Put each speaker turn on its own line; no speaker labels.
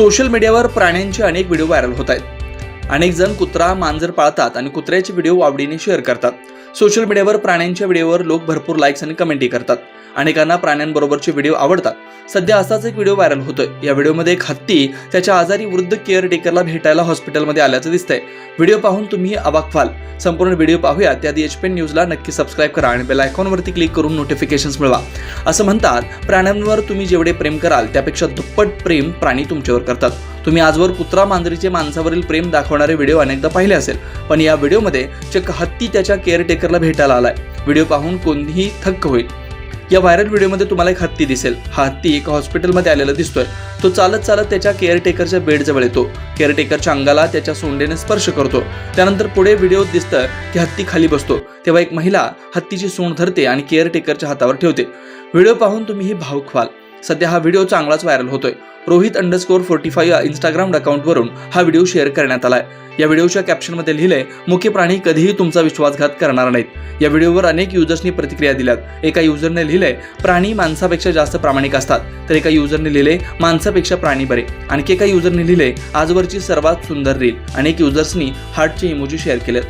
Social मीडियावर प्राण्यांचे अनेक व्हिडिओ व्हायरल होत आहेत. अनेक जण कुत्रा मांजर पाळतात आणि कुत्र्याचे व्हिडिओ आवडीने शेअर करतात. सोशल मीडियावर प्राण्यांच्या व्हिडिओवर लोक भरपूर लाईक्स आणि कमेंटही करतात. अनेकांना प्राण्यांबरोबरचे व्हिडिओ आवडतात. सध्या असाच एक व्हिडिओ व्हायरल होतोय. या व्हिडिओमध्ये एक हत्ती त्याच्या आजारी वृद्ध केअर टेकरला भेटायला हॉस्पिटलमध्ये आल्याचं दिसतंय. व्हिडिओ पाहून तुम्ही अवाक व्हाल. संपूर्ण व्हिडिओ पाहूया त्याआधी एच पेन न्यूजला नक्की सबस्क्राईब करा आणि बेल आयकॉनवरती क्लिक करून नोटिफिकेशन्स मिळवा. असं म्हणतात प्राण्यांवर तुम्ही जेवढे प्रेम कराल त्यापेक्षा दुप्पट प्रेम प्राणी तुमच्यावर करतात. तुम्ही आजवर कुत्रा मांजरीचे माणसावरील प्रेम दाखवणारे व्हिडिओ अनेकदा पाहिले असेल पण या व्हिडिओमध्ये चक्क हत्ती त्याच्या केअरटेकरला भेटायला आलाय. व्हिडिओ पाहून कोणीही थक्क होईल. या व्हायरल व्हिडिओमध्ये तुम्हाला एक हत्ती दिसेल. हा हत्ती एका हॉस्पिटलमध्ये आलेला दिसतोय. तो चालत चालत त्याच्या केअरटेकरच्या बेडजवळ येतो. केअरटेकरच्या अंगाला त्याच्या सोंडेने स्पर्श करतो. त्यानंतर पुढे व्हिडिओत दिसतं की हत्ती खाली बसतो. तेव्हा एक महिला हत्तीची सोंड धरते आणि केअरटेकरच्या हातावर ठेवते. व्हिडिओ पाहून तुम्ही ही भावुक व्हाल. सध्या हा व्हिडिओ चांगलाच व्हायरल होतोय. Rohit underscore forty five Instagram अकाउंटवरून हा व्हिडिओ शेअर करण्यात आलाय. या व्हिडिओच्या कॅप्शनमध्ये लिहिलंय मुख्य प्राणी कधीही तुमचा विश्वासघात करणार नाहीत. या व्हिडिओवर अनेक युजर्सनी प्रतिक्रिया दिल्यात. एका युजरने लिहिलंय प्राणी माणसापेक्षा जास्त प्रामाणिक असतात. तर एका युजरने लिहिले माणसापेक्षा प्राणी बरे. आणखी एका युजरने लिहिले आजवरची सर्वात सुंदर रील. अनेक युजर्सनी हार्टचे इमोजी शेअर केलेत.